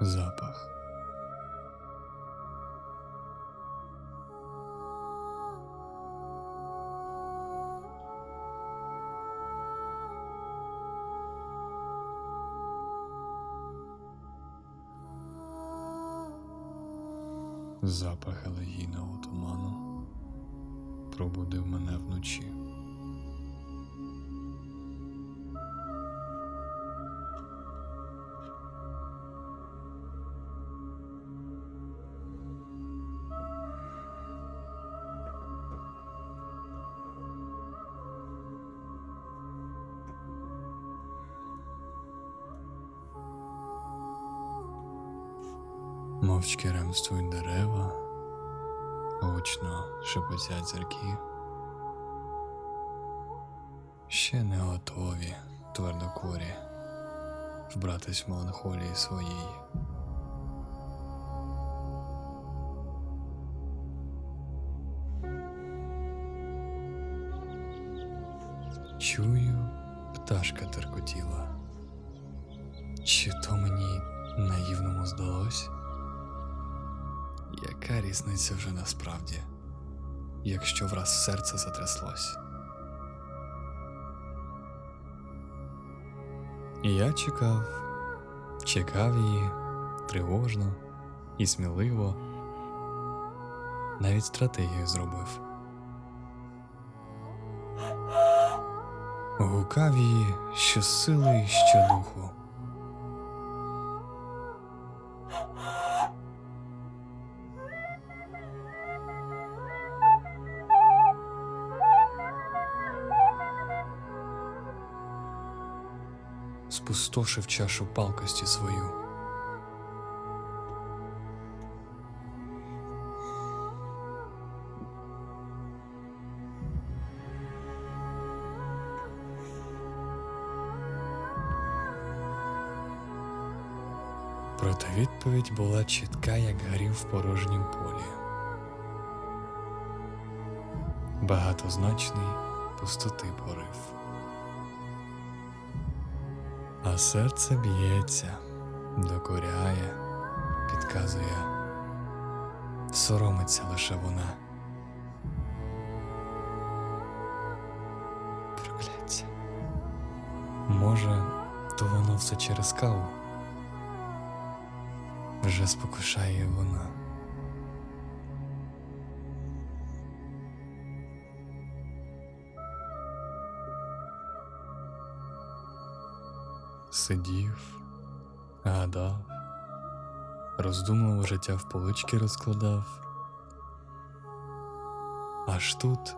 запах. Запах елегійного туману пробудив мене вночі. Мовчки ремствують дерева, гучно шепотять зірки. Ще не готові твердокорі вбратись в меланхолії своїй. Чую, пташка теркотіла. Чи то мені наївному здалось? Яка різниця вже насправді, якщо враз серце затряслось? І я чекав, чекав її тривожно і сміливо, навіть стратегію зробив. Гукав її щосили і щодуху. Спустошив чашу палкості свою. Проте відповідь була чітка, як грім в порожнім полі. Багатозначний пустоти порив. А серце б'ється, докоряє, підказує, соромиться лише вона. Прокляття. Може, то воно все через каву. Вже спокушає вона. Сидів, гадав, роздумливо життя в полички розкладав. Аж тут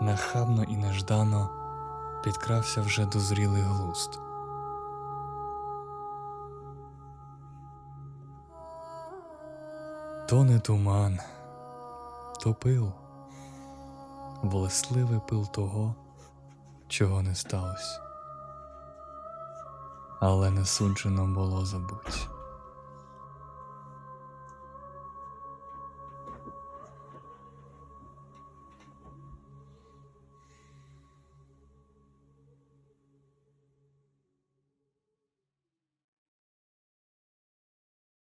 нахабно і неждано підкрався вже дозрілий глуст. То не туман, то пил, волесливий пил того, чого не сталося але не суджено було забуть.